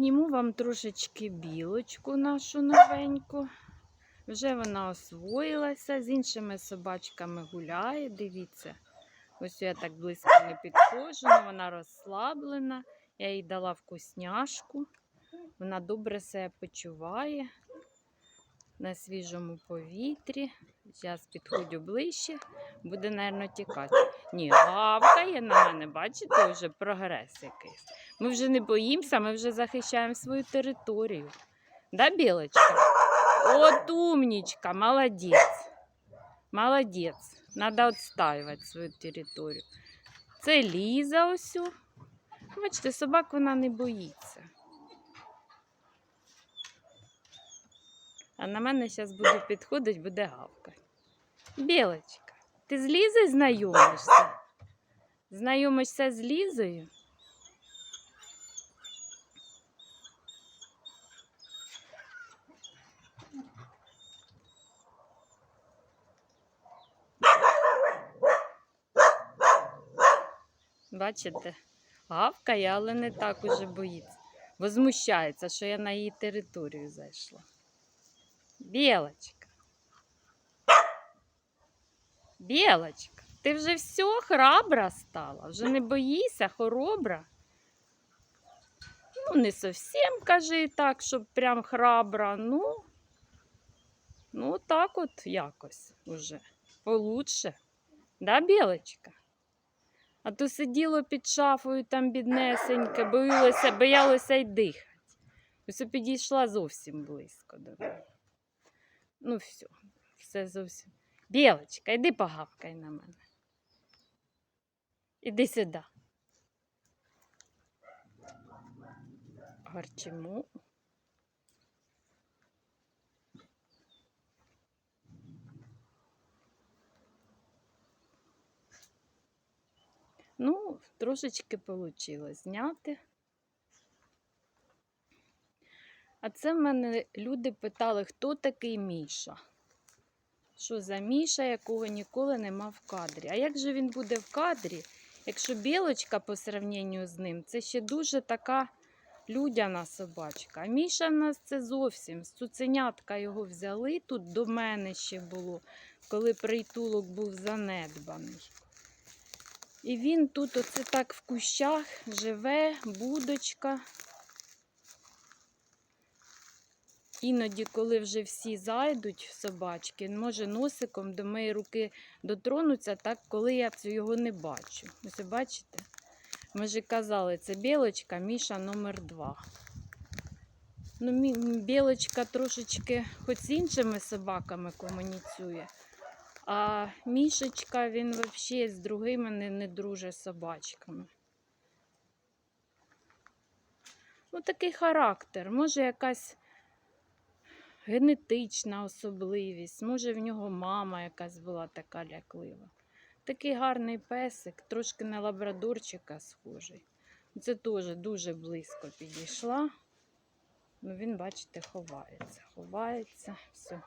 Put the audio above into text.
Зніму вам трошечки білочку нашу новеньку. Вже вона освоїлася, з іншими собачками гуляє. Дивіться, ось я так близько не підходжу, вона розслаблена. Я їй дала вкусняшку. Вона добре себе почуває на свіжому повітрі. Зараз підходжу ближче, буде, мабуть, тікати. Ні, гавкає на мене, бачите, вже прогрес якийсь. Ми вже не боїмося, ми вже захищаємо свою територію. Да, Білочка? От умнічка, молодець. Молодець. Надо відстаювати свою територію. Це Ліза ось. о. Бачите, собак вона не боїться. А на мене зараз буде підходить, буде гавкати. Білочка, ти з Лізою знайомишся? Знайомишся з Лізою? Бачите, гавкає, але не так уже боїться. Возмущається, що я на її територію зайшла. Білочка. Білочка, ти вже все храбра стала, вже не боїшся, хоробра. Ну, не зовсім кажи так, щоб прям храбра. Ну, ну так от якось уже получше. Да, Білочка? А то сиділо під шафою там біднесеньке, боялося, боялося й дихати. Ось підійшла зовсім близько до мене. Ну, все, все зовсім. Білочка, йди погавкай на мене. Іди сюди. Гарчимо. Ну, трошечки вийшло зняти. А це в мене люди питали, хто такий Міша. Що за Міша, якого ніколи нема в кадрі. А як же він буде в кадрі, якщо білочка по сравненню з ним, це ще дуже така людяна собачка. А Міша в нас це зовсім. З цуценятка його взяли. Тут до мене ще було, коли притулок був занедбаний. І він тут оце так в кущах живе, будочка. Іноді, коли вже всі зайдуть собачки, може носиком до моєї руки дотронуться, так коли я його не бачу. Ось бачите? Ми ж казали, це білочка, Міша номер два. Ну, білочка трошечки хоч з іншими собаками комуніцює. А мішечка, він взагалі з другими не, не дружить собачками. Ну, такий характер. Може, якась генетична особливість, може, в нього мама якась була така ляклива. Такий гарний песик, трошки на лабрадорчика схожий. Це теж дуже близько підійшла. Ну, він, бачите, ховається. Ховається. Все.